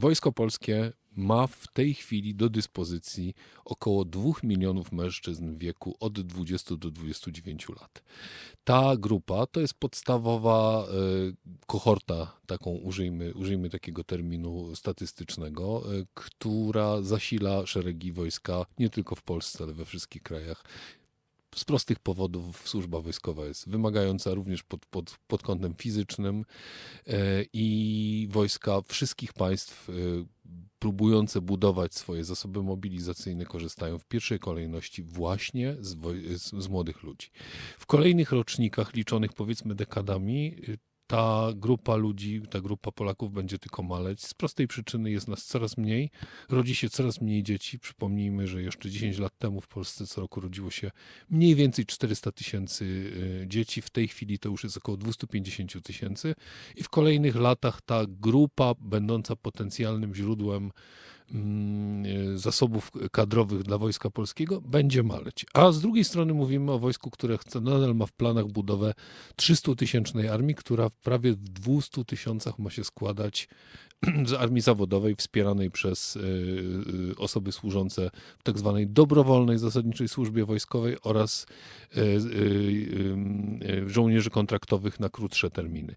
Wojsko Polskie ma w tej chwili do dyspozycji około 2 milionów mężczyzn w wieku od 20 do 29 lat. Ta grupa to jest podstawowa e, kohorta, taką użyjmy, użyjmy takiego terminu statystycznego, e, która zasila szeregi wojska nie tylko w Polsce, ale we wszystkich krajach. Z prostych powodów służba wojskowa jest wymagająca również pod, pod, pod kątem fizycznym e, i wojska wszystkich państw e, próbujące budować swoje zasoby mobilizacyjne korzystają w pierwszej kolejności właśnie z, z, z młodych ludzi. W kolejnych rocznikach, liczonych powiedzmy dekadami, y, ta grupa ludzi, ta grupa Polaków będzie tylko maleć. Z prostej przyczyny jest nas coraz mniej, rodzi się coraz mniej dzieci. Przypomnijmy, że jeszcze 10 lat temu w Polsce co roku rodziło się mniej więcej 400 tysięcy y, dzieci. W tej chwili to już jest około 250 tysięcy. I w kolejnych latach ta grupa, będąca potencjalnym źródłem mm, zasobów kadrowych dla Wojska Polskiego, będzie maleć. A z drugiej strony mówimy o wojsku, które chce, nadal ma w planach budowę 300-tysięcznej armii, która w prawie w 200 tysiącach ma się składać z armii zawodowej wspieranej przez y, y, osoby służące w tak zwanej dobrowolnej zasadniczej służbie wojskowej oraz y, żołnierzy kontraktowych na krótsze terminy.